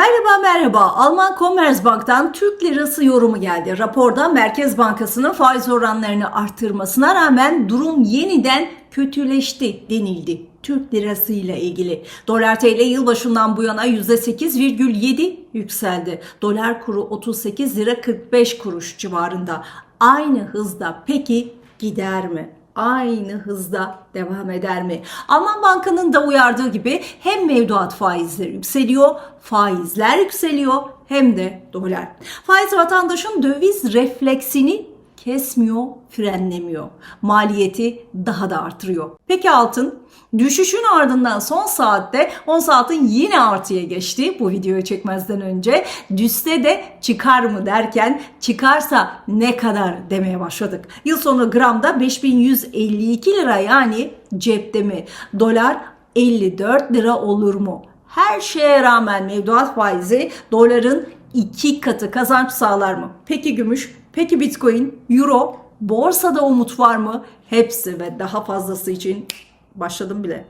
Merhaba merhaba. Alman Commerzbank'tan Türk lirası yorumu geldi. Raporda Merkez Bankası'nın faiz oranlarını arttırmasına rağmen durum yeniden kötüleşti denildi. Türk lirası ile ilgili. Dolar TL yılbaşından bu yana %8,7 yükseldi. Dolar kuru 38 lira 45 kuruş civarında. Aynı hızda peki gider mi? Aynı hızda devam eder mi? Alman Banka'nın da uyardığı gibi hem mevduat faizleri yükseliyor, faizler yükseliyor hem de dolar. Faiz vatandaşın döviz refleksini kesmiyor, frenlemiyor. Maliyeti daha da artırıyor. Peki altın? Düşüşün ardından son saatte 10 saatin yine artıya geçti bu videoyu çekmezden önce. Düşse de çıkar mı derken çıkarsa ne kadar demeye başladık. Yıl sonu gramda 5152 lira yani cepte mi? Dolar 54 lira olur mu? Her şeye rağmen mevduat faizi doların iki katı kazanç sağlar mı? Peki gümüş, peki bitcoin, euro, borsada umut var mı? Hepsi ve daha fazlası için başladım bile.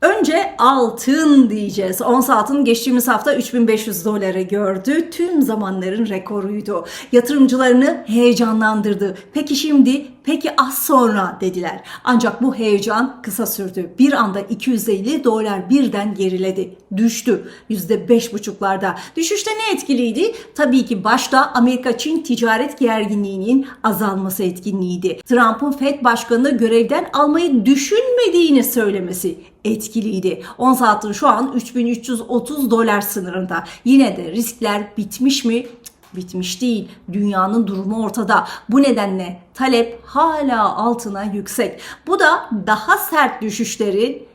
Önce altın diyeceğiz. Ons altın geçtiğimiz hafta 3500 doları gördü. Tüm zamanların rekoruydu. Yatırımcılarını heyecanlandırdı. Peki şimdi, peki az sonra dediler. Ancak bu heyecan kısa sürdü. Bir anda 250 dolar birden geriledi. Düştü. %5,5'larda. Düşüşte ne etkiliydi? Tabii ki başta Amerika-Çin ticaret gerginliğinin azalması etkinliğiydi. Trump'ın Fed başkanını görevden almayı düşünmediğini söylemesi etkiliydi. 10 saatin şu an 3330 dolar sınırında. Yine de riskler bitmiş mi? Bitmiş değil. Dünyanın durumu ortada. Bu nedenle talep hala altına yüksek. Bu da daha sert düşüşlerin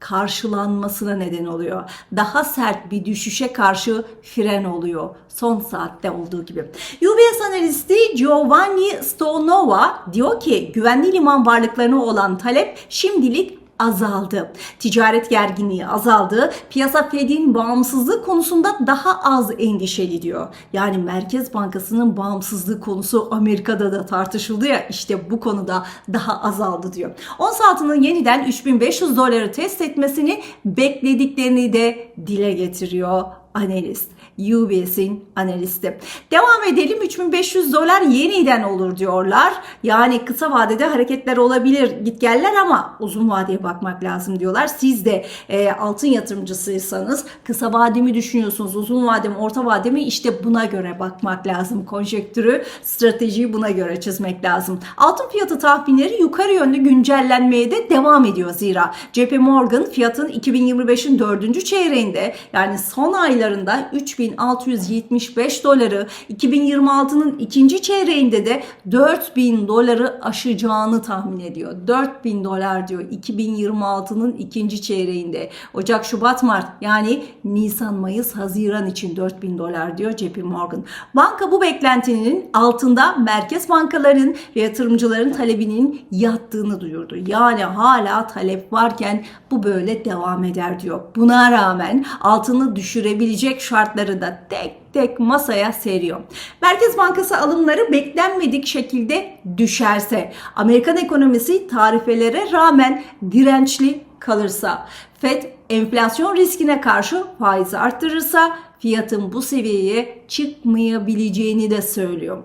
karşılanmasına neden oluyor. Daha sert bir düşüşe karşı fren oluyor. Son saatte olduğu gibi. UBS analisti Giovanni Stonova diyor ki güvenli liman varlıklarına olan talep şimdilik azaldı. Ticaret gerginliği azaldı. Piyasa Fed'in bağımsızlığı konusunda daha az endişeli diyor. Yani Merkez Bankası'nın bağımsızlığı konusu Amerika'da da tartışıldı ya işte bu konuda daha azaldı diyor. 10 saatinin yeniden 3500 doları test etmesini beklediklerini de dile getiriyor analist. UBS'in analisti. Devam edelim 3500 dolar yeniden olur diyorlar. Yani kısa vadede hareketler olabilir git geller ama uzun vadeye bakmak lazım diyorlar. Siz de e, altın yatırımcısıysanız kısa vade mi düşünüyorsunuz uzun vade mi orta vade mi işte buna göre bakmak lazım. Konjektürü stratejiyi buna göre çizmek lazım. Altın fiyatı tahminleri yukarı yönlü güncellenmeye de devam ediyor zira. JP Morgan fiyatın 2025'in 4. çeyreğinde yani son aylarında 3000 4675 doları 2026'nın ikinci çeyreğinde de 4000 doları aşacağını tahmin ediyor. 4000 dolar diyor 2026'nın ikinci çeyreğinde. Ocak, Şubat, Mart yani Nisan, Mayıs, Haziran için 4000 dolar diyor JP Morgan. Banka bu beklentinin altında merkez bankaların ve yatırımcıların talebinin yattığını duyurdu. Yani hala talep varken bu böyle devam eder diyor. Buna rağmen altını düşürebilecek şartları da tek tek masaya seriyor. Merkez Bankası alımları beklenmedik şekilde düşerse, Amerikan ekonomisi tarifelere rağmen dirençli kalırsa, Fed enflasyon riskine karşı faizi arttırırsa fiyatın bu seviyeye çıkmayabileceğini de söylüyor.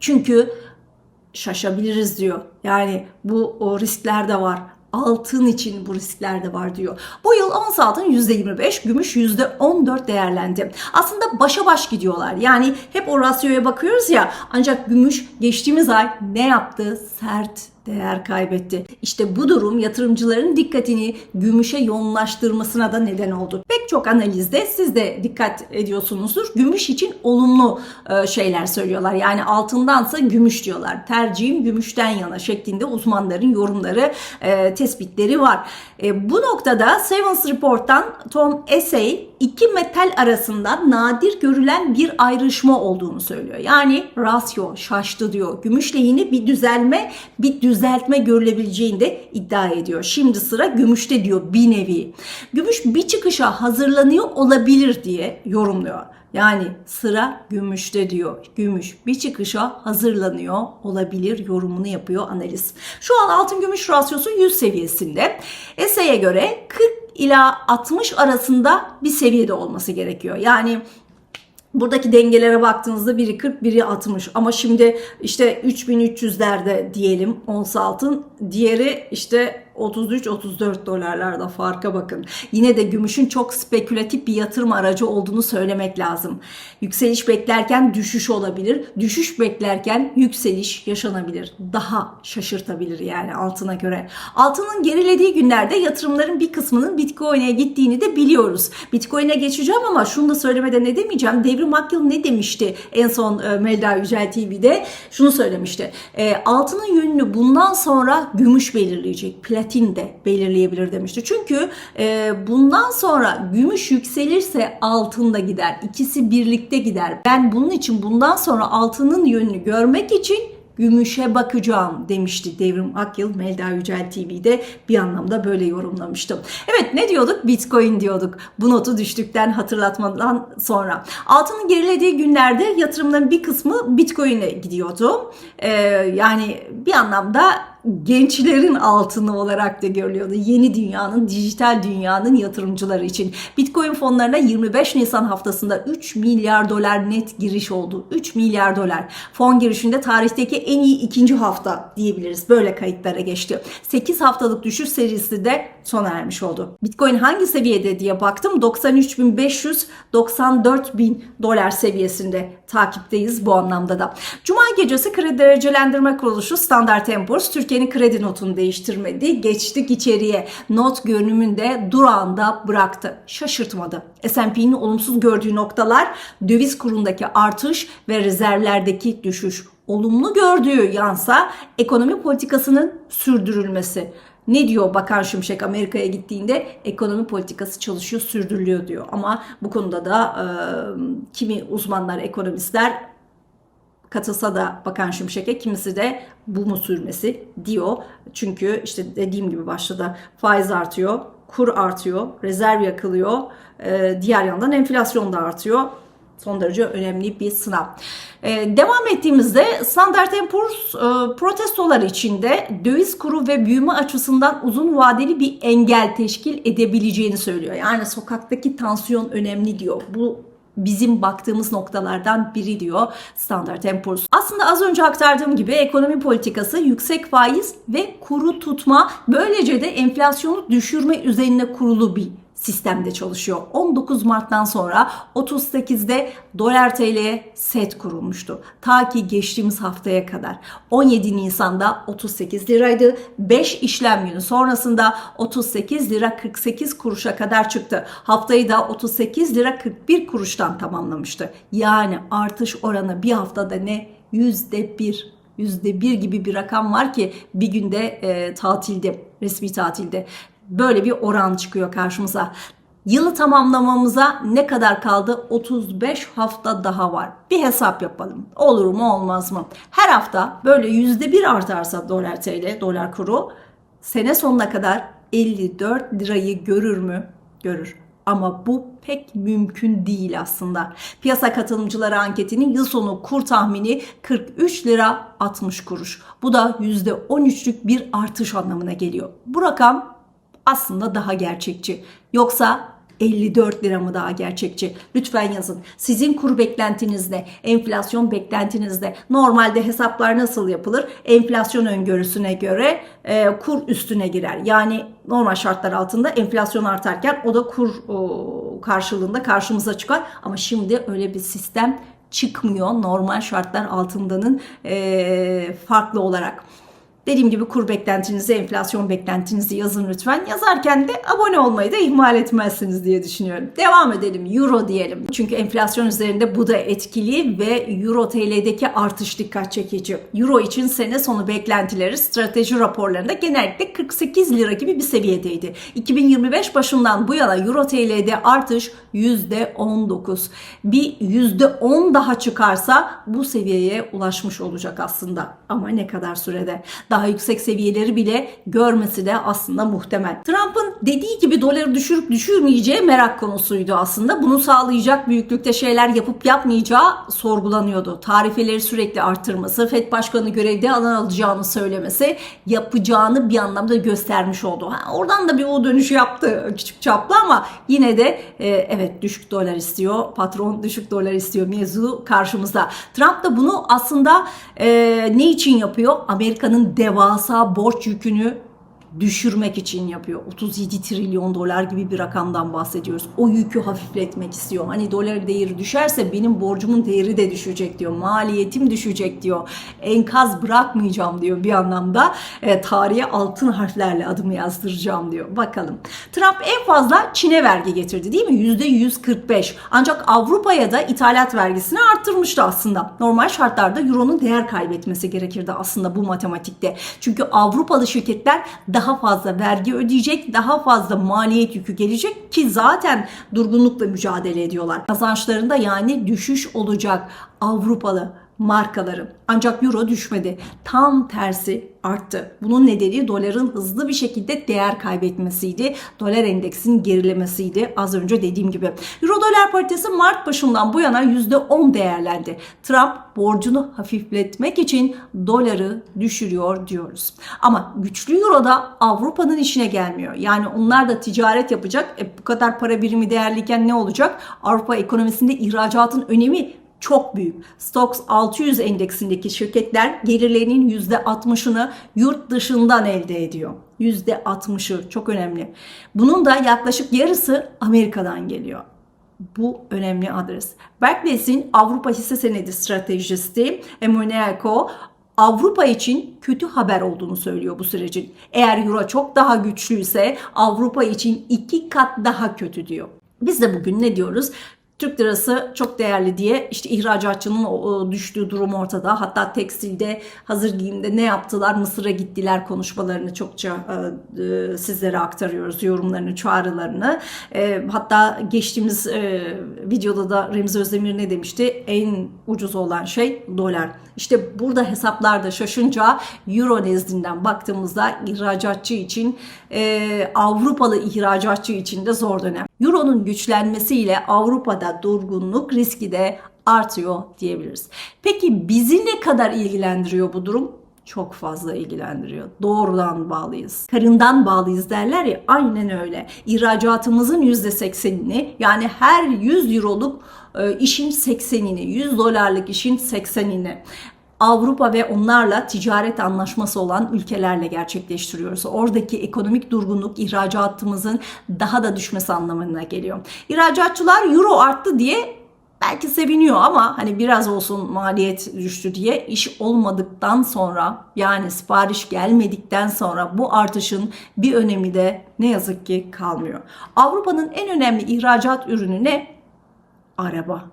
Çünkü şaşabiliriz diyor. Yani bu o riskler de var altın için bu riskler de var diyor. Bu yıl ons altın %25, gümüş %14 değerlendi. Aslında başa baş gidiyorlar. Yani hep o rasyoya bakıyoruz ya ancak gümüş geçtiğimiz ay ne yaptı? Sert değer kaybetti. İşte bu durum yatırımcıların dikkatini gümüşe yoğunlaştırmasına da neden oldu. Pek çok analizde siz de dikkat ediyorsunuzdur. Gümüş için olumlu e, şeyler söylüyorlar. Yani altındansa gümüş diyorlar. Tercihim gümüşten yana şeklinde uzmanların yorumları, e, tespitleri var. E, bu noktada Sevens Report'tan Tom Essay iki metal arasında nadir görülen bir ayrışma olduğunu söylüyor. Yani rasyo şaştı diyor. Gümüş lehine bir düzelme, bir düzeltme görülebileceğini de iddia ediyor. Şimdi sıra gümüşte diyor bir nevi. Gümüş bir çıkışa hazırlanıyor olabilir diye yorumluyor. Yani sıra gümüşte diyor. Gümüş bir çıkışa hazırlanıyor olabilir yorumunu yapıyor analiz. Şu an altın gümüş rasyosu 100 seviyesinde. ESE'ye göre 40 ila 60 arasında bir seviyede olması gerekiyor. Yani Buradaki dengelere baktığınızda biri 40, biri 60 ama şimdi işte 3300'lerde diyelim ons altın, diğeri işte 33-34 dolarlarda farka bakın. Yine de gümüşün çok spekülatif bir yatırım aracı olduğunu söylemek lazım. Yükseliş beklerken düşüş olabilir. Düşüş beklerken yükseliş yaşanabilir. Daha şaşırtabilir yani altına göre. Altının gerilediği günlerde yatırımların bir kısmının Bitcoin'e gittiğini de biliyoruz. Bitcoin'e geçeceğim ama şunu da söylemeden ne demeyeceğim. Devrim Akyıl ne demişti en son e, Melda Yücel TV'de? Şunu söylemişti. E, altının yönünü bundan sonra gümüş belirleyecek. Platin de belirleyebilir demişti. Çünkü e, bundan sonra gümüş yükselirse altın da gider. İkisi birlikte gider. Ben bunun için bundan sonra altının yönünü görmek için gümüşe bakacağım demişti Devrim Akyıl Melda Yücel TV'de bir anlamda böyle yorumlamıştım. Evet ne diyorduk? Bitcoin diyorduk. Bu notu düştükten hatırlatmadan sonra. Altının gerilediği günlerde yatırımların bir kısmı Bitcoin'e gidiyordu. Ee, yani bir anlamda gençlerin altını olarak da görülüyordu. Yeni dünyanın, dijital dünyanın yatırımcıları için. Bitcoin fonlarına 25 Nisan haftasında 3 milyar dolar net giriş oldu. 3 milyar dolar. Fon girişinde tarihteki en iyi ikinci hafta diyebiliriz. Böyle kayıtlara geçti. 8 haftalık düşüş serisi de sona ermiş oldu. Bitcoin hangi seviyede diye baktım. 93.500 94.000 dolar seviyesinde takipteyiz bu anlamda da. Cuma gecesi kredi derecelendirme kuruluşu Standard Poor's Türkiye'nin kredi notunu değiştirmedi. Geçtik içeriye. Not görünümünde durağında bıraktı. Şaşırtmadı. S&P'nin olumsuz gördüğü noktalar döviz kurundaki artış ve rezervlerdeki düşüş. Olumlu gördüğü yansa ekonomi politikasının sürdürülmesi. Ne diyor Bakan Şimşek Amerika'ya gittiğinde ekonomi politikası çalışıyor, sürdürülüyor diyor. Ama bu konuda da e, kimi uzmanlar, ekonomistler katılsa da Bakan Şimşek'e kimisi de bu mu sürmesi diyor. Çünkü işte dediğim gibi başta faiz artıyor, kur artıyor, rezerv yakılıyor. E, diğer yandan enflasyon da artıyor son derece önemli bir sınav. Ee, devam ettiğimizde Standard Poor's e, protestolar içinde döviz kuru ve büyüme açısından uzun vadeli bir engel teşkil edebileceğini söylüyor. Yani sokaktaki tansiyon önemli diyor. Bu bizim baktığımız noktalardan biri diyor Standard Poor's. Aslında az önce aktardığım gibi ekonomi politikası yüksek faiz ve kuru tutma böylece de enflasyonu düşürme üzerine kurulu bir sistemde çalışıyor. 19 Mart'tan sonra 38'de dolar TL'ye set kurulmuştu. Ta ki geçtiğimiz haftaya kadar. 17 Nisan'da 38 liraydı. 5 işlem günü sonrasında 38 lira 48 kuruşa kadar çıktı. Haftayı da 38 lira 41 kuruştan tamamlamıştı. Yani artış oranı bir haftada ne? Yüzde bir yüzde bir gibi bir rakam var ki bir günde e, tatilde, resmi tatilde böyle bir oran çıkıyor karşımıza. Yılı tamamlamamıza ne kadar kaldı? 35 hafta daha var. Bir hesap yapalım. Olur mu olmaz mı? Her hafta böyle %1 artarsa dolar TL, dolar kuru sene sonuna kadar 54 lirayı görür mü? Görür. Ama bu pek mümkün değil aslında. Piyasa katılımcıları anketinin yıl sonu kur tahmini 43 lira 60 kuruş. Bu da %13'lük bir artış anlamına geliyor. Bu rakam aslında daha gerçekçi. Yoksa 54 lira mı daha gerçekçi? Lütfen yazın. Sizin kur beklentiniz ne? Enflasyon beklentiniz ne? Normalde hesaplar nasıl yapılır? Enflasyon öngörüsüne göre e, kur üstüne girer. Yani normal şartlar altında enflasyon artarken o da kur o, karşılığında karşımıza çıkar. Ama şimdi öyle bir sistem çıkmıyor normal şartlar altındanın e, farklı olarak. Dediğim gibi kur beklentinizi, enflasyon beklentinizi yazın lütfen. Yazarken de abone olmayı da ihmal etmezsiniz diye düşünüyorum. Devam edelim. Euro diyelim. Çünkü enflasyon üzerinde bu da etkili ve Euro TL'deki artış dikkat çekici. Euro için sene sonu beklentileri strateji raporlarında genellikle 48 lira gibi bir seviyedeydi. 2025 başından bu yana Euro TL'de artış %19. Bir %10 daha çıkarsa bu seviyeye ulaşmış olacak aslında. Ama ne kadar sürede? Daha daha yüksek seviyeleri bile görmesi de aslında muhtemel. Trump'ın dediği gibi doları düşürüp düşürmeyeceği merak konusuydu aslında. Bunu sağlayacak büyüklükte şeyler yapıp yapmayacağı sorgulanıyordu. Tarifeleri sürekli arttırması, FED Başkanı görevde alan alacağını söylemesi yapacağını bir anlamda göstermiş oldu. Ha, oradan da bir o dönüşü yaptı küçük çaplı ama yine de e, evet düşük dolar istiyor. Patron düşük dolar istiyor mevzu karşımızda. Trump da bunu aslında e, ne için yapıyor? Amerika'nın devasa borç yükünü düşürmek için yapıyor. 37 trilyon dolar gibi bir rakamdan bahsediyoruz. O yükü hafifletmek istiyor. Hani dolar değeri düşerse benim borcumun değeri de düşecek diyor. Maliyetim düşecek diyor. Enkaz bırakmayacağım diyor bir anlamda. E, tarihe altın harflerle adımı yazdıracağım diyor. Bakalım. Trump en fazla Çin'e vergi getirdi değil mi? %145. Ancak Avrupa'ya da ithalat vergisini arttırmıştı aslında. Normal şartlarda euronun değer kaybetmesi gerekirdi aslında bu matematikte. Çünkü Avrupalı şirketler daha fazla vergi ödeyecek, daha fazla maliyet yükü gelecek ki zaten durgunlukla mücadele ediyorlar. Kazançlarında yani düşüş olacak Avrupalı markaların. Ancak euro düşmedi. Tam tersi arttı. Bunun nedeni doların hızlı bir şekilde değer kaybetmesiydi. Dolar endeksinin gerilemesiydi. Az önce dediğim gibi. Euro dolar paritesi Mart başından bu yana %10 değerlendi. Trump borcunu hafifletmek için doları düşürüyor diyoruz. Ama güçlü euro da Avrupa'nın işine gelmiyor. Yani onlar da ticaret yapacak. E, bu kadar para birimi değerliyken ne olacak? Avrupa ekonomisinde ihracatın önemi çok büyük. Stocks 600 endeksindeki şirketler gelirlerinin %60'ını yurt dışından elde ediyor. %60'ı çok önemli. Bunun da yaklaşık yarısı Amerika'dan geliyor. Bu önemli adres. Barclays'in Avrupa hisse senedi stratejisti Emanuelko Avrupa için kötü haber olduğunu söylüyor bu sürecin. Eğer Euro çok daha güçlüyse Avrupa için iki kat daha kötü diyor. Biz de bugün ne diyoruz? Türk lirası çok değerli diye işte ihracatçının düştüğü durum ortada. Hatta tekstilde, hazır giyimde ne yaptılar? Mısır'a gittiler konuşmalarını çokça e, e, sizlere aktarıyoruz. Yorumlarını, çağrılarını. E, hatta geçtiğimiz videoda da Remzi Özdemir ne demişti? En ucuz olan şey dolar. İşte burada hesaplarda şaşınca Euro nezdinden baktığımızda ihracatçı için Avrupalı ihracatçı için de zor dönem. Euro'nun güçlenmesiyle Avrupa'da durgunluk riski de artıyor diyebiliriz. Peki bizi ne kadar ilgilendiriyor bu durum? Çok fazla ilgilendiriyor. Doğrudan bağlıyız. Karından bağlıyız derler ya aynen öyle. İhracatımızın %80'ini yani her 100 euroluk e, işin 80'ini, 100 dolarlık işin 80'ini Avrupa ve onlarla ticaret anlaşması olan ülkelerle gerçekleştiriyoruz. Oradaki ekonomik durgunluk ihracatımızın daha da düşmesi anlamına geliyor. İhracatçılar euro arttı diye belki seviniyor ama hani biraz olsun maliyet düştü diye iş olmadıktan sonra yani sipariş gelmedikten sonra bu artışın bir önemi de ne yazık ki kalmıyor. Avrupa'nın en önemli ihracat ürünü ne? Araba.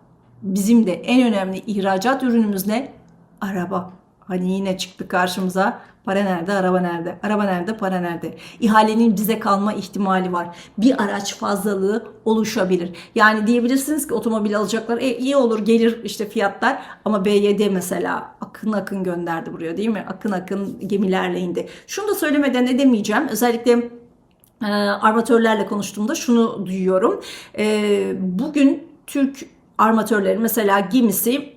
Bizim de en önemli ihracat ürünümüz ne? Araba. Hani yine çıktı karşımıza. Para nerede, araba nerede? Araba nerede, para nerede? İhalenin bize kalma ihtimali var. Bir araç fazlalığı oluşabilir. Yani diyebilirsiniz ki otomobil alacaklar. E, iyi olur gelir işte fiyatlar. Ama BYD mesela akın akın gönderdi buraya değil mi? Akın akın gemilerle indi. Şunu da söylemeden edemeyeceğim. Özellikle e, armatörlerle konuştuğumda şunu duyuyorum. E, bugün Türk armatörleri mesela gemisi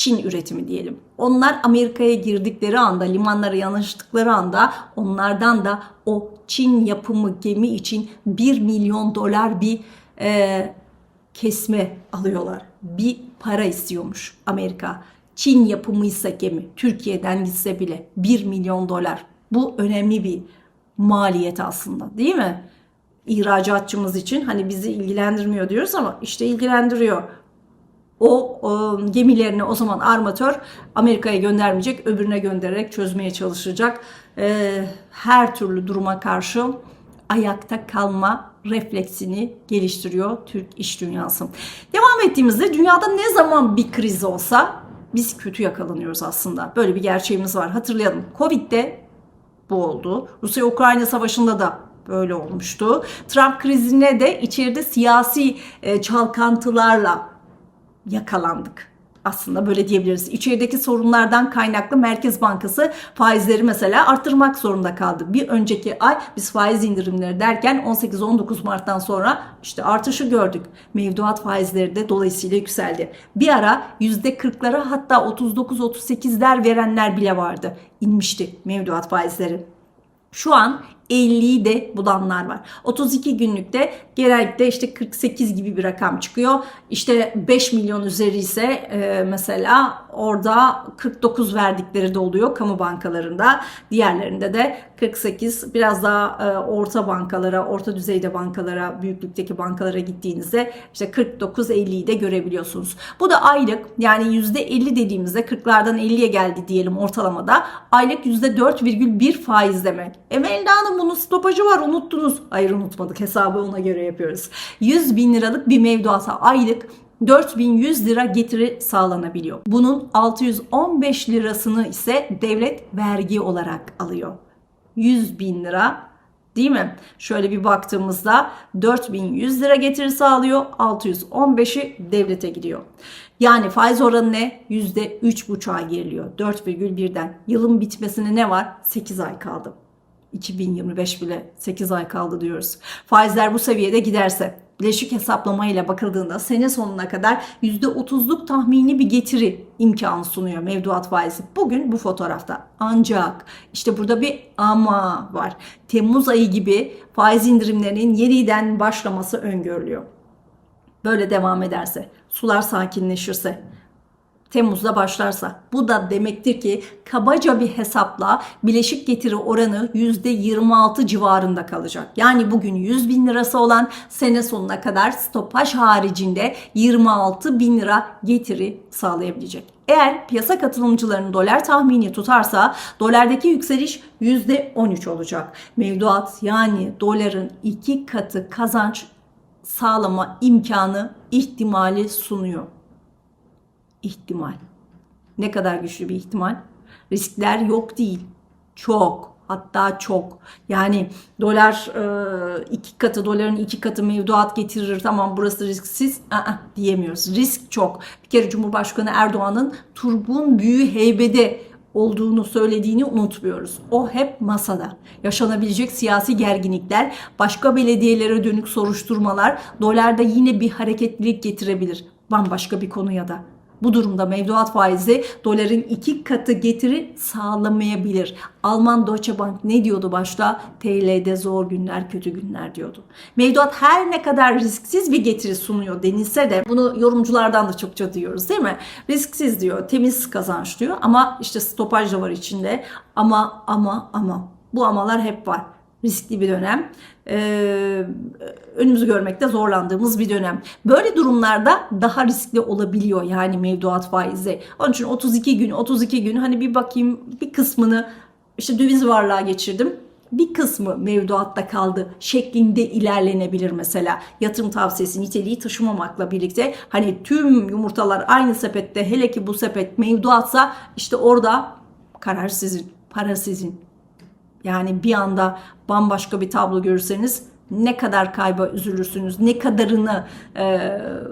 Çin üretimi diyelim. Onlar Amerika'ya girdikleri anda, limanlara yanaştıkları anda onlardan da o Çin yapımı gemi için 1 milyon dolar bir e, kesme alıyorlar. Bir para istiyormuş Amerika. Çin yapımıysa gemi, Türkiye'den gitse bile 1 milyon dolar. Bu önemli bir maliyet aslında değil mi? İhracatçımız için hani bizi ilgilendirmiyor diyoruz ama işte ilgilendiriyor o, o gemilerini o zaman armatör Amerika'ya göndermeyecek, öbürüne göndererek çözmeye çalışacak. E, her türlü duruma karşı ayakta kalma refleksini geliştiriyor Türk iş dünyası. Devam ettiğimizde dünyada ne zaman bir kriz olsa biz kötü yakalanıyoruz aslında. Böyle bir gerçeğimiz var. Hatırlayalım. Covid'de bu oldu. Rusya-Ukrayna savaşında da böyle olmuştu. Trump krizine de içeride siyasi çalkantılarla yakalandık. Aslında böyle diyebiliriz. İçerideki sorunlardan kaynaklı Merkez Bankası faizleri mesela arttırmak zorunda kaldı. Bir önceki ay biz faiz indirimleri derken 18-19 Mart'tan sonra işte artışı gördük. Mevduat faizleri de dolayısıyla yükseldi. Bir ara %40'lara hatta 39-38'ler verenler bile vardı. İnmişti mevduat faizleri. Şu an 50'yi de bulanlar var. 32 günlükte genellikle işte 48 gibi bir rakam çıkıyor. İşte 5 milyon üzeri ise e, mesela orada 49 verdikleri de oluyor kamu bankalarında. Diğerlerinde de 48 biraz daha e, orta bankalara, orta düzeyde bankalara, büyüklükteki bankalara gittiğinizde işte 49-50'yi de görebiliyorsunuz. Bu da aylık yani %50 dediğimizde 40'lardan 50'ye geldi diyelim ortalamada. Aylık %4,1 faiz demek. E Melda Hanım bunun stopajı var unuttunuz. Hayır unutmadık hesabı ona göre yapıyoruz. 100 bin liralık bir mevduata aylık 4100 lira getiri sağlanabiliyor. Bunun 615 lirasını ise devlet vergi olarak alıyor. 100 bin lira değil mi? Şöyle bir baktığımızda 4100 lira getiri sağlıyor. 615'i devlete gidiyor. Yani faiz oranı ne? %3,5'a geriliyor. 4,1'den. Yılın bitmesine ne var? 8 ay kaldı. 2025 bile 8 ay kaldı diyoruz. Faizler bu seviyede giderse bileşik hesaplamayla bakıldığında sene sonuna kadar %30'luk tahmini bir getiri imkanı sunuyor mevduat faizi. Bugün bu fotoğrafta. Ancak işte burada bir ama var. Temmuz ayı gibi faiz indirimlerinin yeniden başlaması öngörülüyor. Böyle devam ederse, sular sakinleşirse, Temmuz'da başlarsa bu da demektir ki kabaca bir hesapla bileşik getiri oranı %26 civarında kalacak. Yani bugün 100 bin lirası olan sene sonuna kadar stopaj haricinde 26 bin lira getiri sağlayabilecek. Eğer piyasa katılımcılarının dolar tahmini tutarsa dolardaki yükseliş %13 olacak. Mevduat yani doların iki katı kazanç sağlama imkanı ihtimali sunuyor ihtimal. Ne kadar güçlü bir ihtimal? Riskler yok değil. Çok. Hatta çok. Yani dolar e, iki katı, doların iki katı mevduat getirir. Tamam burası risksiz. Aa, diyemiyoruz. Risk çok. Bir kere Cumhurbaşkanı Erdoğan'ın turgun büyü heybede olduğunu söylediğini unutmuyoruz. O hep masada. Yaşanabilecek siyasi gerginlikler, başka belediyelere dönük soruşturmalar dolarda yine bir hareketlilik getirebilir. Bambaşka bir konuya da. Bu durumda mevduat faizi doların iki katı getiri sağlamayabilir. Alman Deutsche Bank ne diyordu başta? TL'de zor günler, kötü günler diyordu. Mevduat her ne kadar risksiz bir getiri sunuyor denilse de bunu yorumculardan da çokça duyuyoruz değil mi? Risksiz diyor, temiz kazanç diyor ama işte stopaj da var içinde. Ama ama ama bu amalar hep var riskli bir dönem. Ee, önümüzü görmekte zorlandığımız bir dönem. Böyle durumlarda daha riskli olabiliyor yani mevduat faizi. Onun için 32 gün 32 gün hani bir bakayım bir kısmını işte döviz varlığa geçirdim. Bir kısmı mevduatta kaldı şeklinde ilerlenebilir mesela. Yatırım tavsiyesi niteliği taşımamakla birlikte hani tüm yumurtalar aynı sepette hele ki bu sepet mevduatsa işte orada karar sizin, para sizin. Yani bir anda bambaşka bir tablo görürseniz ne kadar kayba üzülürsünüz, ne kadarını e,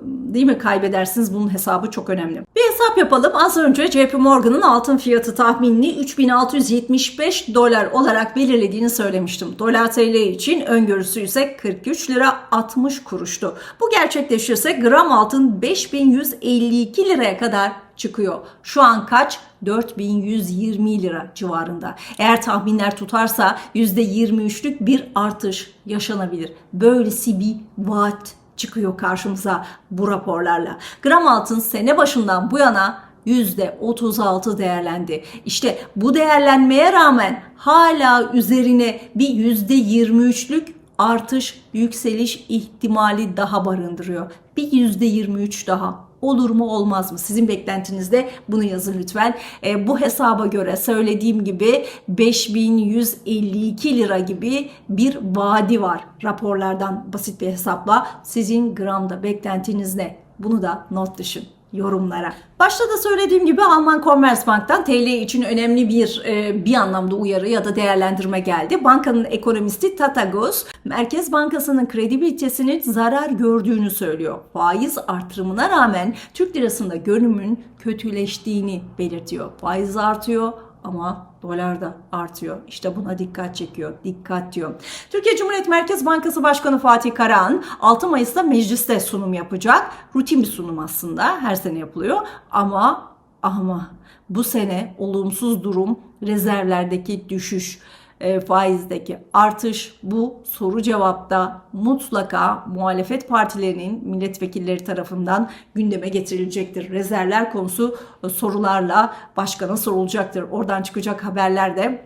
değil mi kaybedersiniz bunun hesabı çok önemli. Bir hesap yapalım. Az önce JP Morgan'ın altın fiyatı tahminini 3675 dolar olarak belirlediğini söylemiştim. Dolar TL için öngörüsü ise 43 lira 60 kuruştu. Bu gerçekleşirse gram altın 5152 liraya kadar çıkıyor. Şu an kaç? 4120 lira civarında. Eğer tahminler tutarsa %23'lük bir artış yaşanabilir. Böylesi bir vaat çıkıyor karşımıza bu raporlarla. Gram altın sene başından bu yana %36 değerlendi. İşte bu değerlenmeye rağmen hala üzerine bir %23'lük artış, yükseliş ihtimali daha barındırıyor. Bir %23 daha olur mu olmaz mı? Sizin beklentinizde bunu yazın lütfen. E, bu hesaba göre söylediğim gibi 5152 lira gibi bir vadi var raporlardan basit bir hesapla. Sizin gramda beklentiniz ne? Bunu da not düşün. Yorumlara. Başta da söylediğim gibi Alman Commerzbank'tan TL için önemli bir e, bir anlamda uyarı ya da değerlendirme geldi. Bankanın ekonomisti Tata Göz, Merkez Bankası'nın kredibilitesinin zarar gördüğünü söylüyor. Faiz artırımına rağmen Türk lirasında görünümün kötüleştiğini belirtiyor. Faiz artıyor ama dolar da artıyor. İşte buna dikkat çekiyor. Dikkat diyor. Türkiye Cumhuriyet Merkez Bankası Başkanı Fatih Karahan 6 Mayıs'ta mecliste sunum yapacak. Rutin bir sunum aslında. Her sene yapılıyor. Ama ama bu sene olumsuz durum rezervlerdeki düşüş e, faizdeki artış bu soru cevapta mutlaka muhalefet partilerinin milletvekilleri tarafından gündeme getirilecektir. Rezervler konusu e, sorularla başkana sorulacaktır. Oradan çıkacak haberler de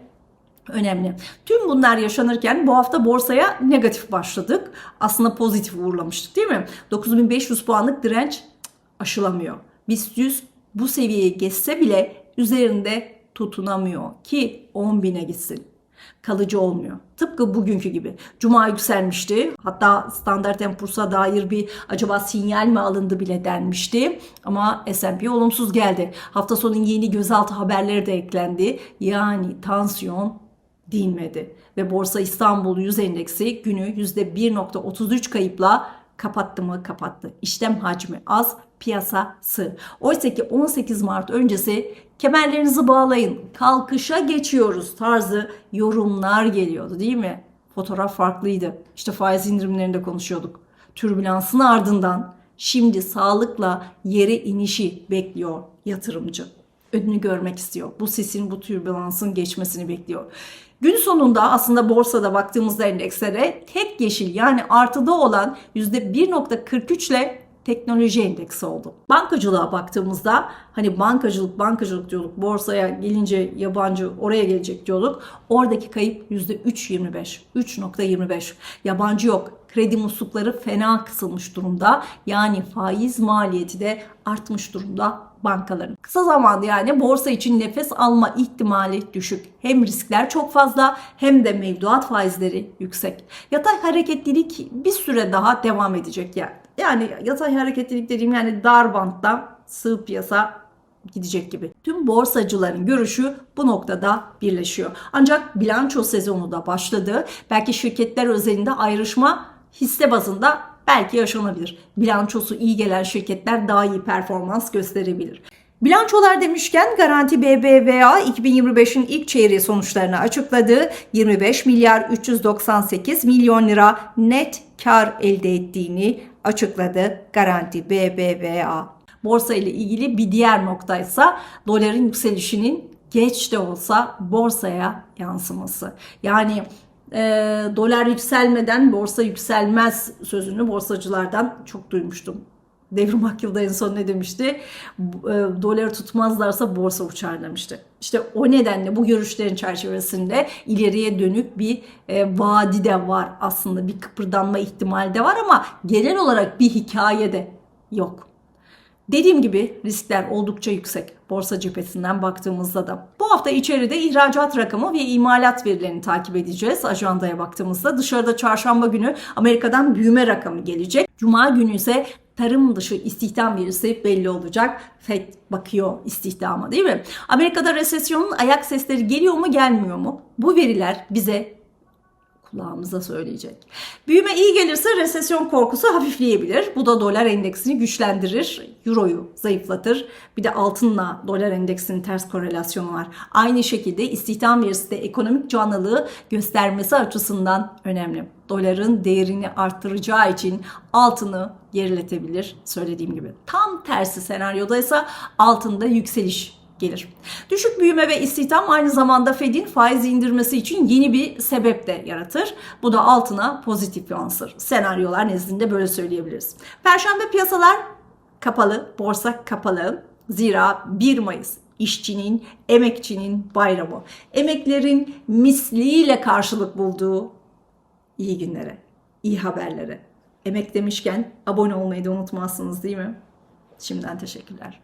önemli. Tüm bunlar yaşanırken bu hafta borsaya negatif başladık. Aslında pozitif uğurlamıştık değil mi? 9500 puanlık direnç aşılamıyor. BIST 100 bu seviyeyi geçse bile üzerinde tutunamıyor ki 10.000'e gitsin kalıcı olmuyor. Tıpkı bugünkü gibi. Cuma yükselmişti. Hatta Standard Poor's'a dair bir acaba sinyal mi alındı bile denmişti. Ama S&P olumsuz geldi. Hafta sonu yeni gözaltı haberleri de eklendi. Yani tansiyon dinmedi. Ve Borsa İstanbul 100 endeksi günü %1.33 kayıpla kapattı mı kapattı. İşlem hacmi az, piyasa sığ. Oysa ki 18 Mart öncesi kemerlerinizi bağlayın, kalkışa geçiyoruz tarzı yorumlar geliyordu değil mi? Fotoğraf farklıydı. İşte faiz indirimlerinde konuşuyorduk. Türbülansın ardından şimdi sağlıkla yere inişi bekliyor yatırımcı. Önünü görmek istiyor. Bu sesin, bu türbülansın geçmesini bekliyor. Gün sonunda aslında borsada baktığımızda endekslere tek yeşil yani artıda olan %1.43 ile teknoloji endeksi oldu. Bankacılığa baktığımızda hani bankacılık bankacılık diyorduk borsaya gelince yabancı oraya gelecek diyorduk. Oradaki kayıp %3.25 3.25 yabancı yok. Kredi muslukları fena kısılmış durumda. Yani faiz maliyeti de artmış durumda bankaların. Kısa zamanda yani borsa için nefes alma ihtimali düşük. Hem riskler çok fazla hem de mevduat faizleri yüksek. Yatay hareketlilik bir süre daha devam edecek yani. Yani yatay hareketlilik dediğim yani dar bantta sığ piyasa gidecek gibi. Tüm borsacıların görüşü bu noktada birleşiyor. Ancak bilanço sezonu da başladı. Belki şirketler özelinde ayrışma hisse bazında belki yaşanabilir. Bilançosu iyi gelen şirketler daha iyi performans gösterebilir. Bilançolar demişken Garanti BBVA 2025'in ilk çeyreği sonuçlarını açıkladı. 25 milyar 398 milyon lira net kar elde ettiğini açıkladı Garanti BBVA. Borsa ile ilgili bir diğer noktaysa doların yükselişinin geç de olsa borsaya yansıması. Yani e, dolar yükselmeden borsa yükselmez sözünü borsacılardan çok duymuştum. Devrim Akıl'da en son ne demişti? E, doları tutmazlarsa borsa uçar demişti. İşte o nedenle bu görüşlerin çerçevesinde ileriye dönük bir e, vaadi de var aslında. Bir kıpırdanma ihtimali de var ama genel olarak bir hikaye de yok. Dediğim gibi riskler oldukça yüksek borsa cephesinden baktığımızda da. Bu hafta içeride ihracat rakamı ve imalat verilerini takip edeceğiz. Ajandaya baktığımızda dışarıda çarşamba günü Amerika'dan büyüme rakamı gelecek. Cuma günü ise tarım dışı istihdam verisi belli olacak. FED bakıyor istihdama değil mi? Amerika'da resesyonun ayak sesleri geliyor mu gelmiyor mu? Bu veriler bize kulağımıza söyleyecek. Büyüme iyi gelirse resesyon korkusu hafifleyebilir. Bu da dolar endeksini güçlendirir, euroyu zayıflatır. Bir de altınla dolar endeksinin ters korelasyonu var. Aynı şekilde istihdam verisi de ekonomik canlılığı göstermesi açısından önemli. Doların değerini arttıracağı için altını geriletebilir söylediğim gibi. Tam tersi senaryoda ise altında yükseliş gelir. Düşük büyüme ve istihdam aynı zamanda Fed'in faiz indirmesi için yeni bir sebep de yaratır. Bu da altına pozitif yansır. Senaryolar nezdinde böyle söyleyebiliriz. Perşembe piyasalar kapalı, borsa kapalı. Zira 1 Mayıs işçinin, emekçinin bayramı. Emeklerin misliyle karşılık bulduğu iyi günlere, iyi haberlere. Emek demişken abone olmayı da unutmazsınız değil mi? Şimdiden teşekkürler.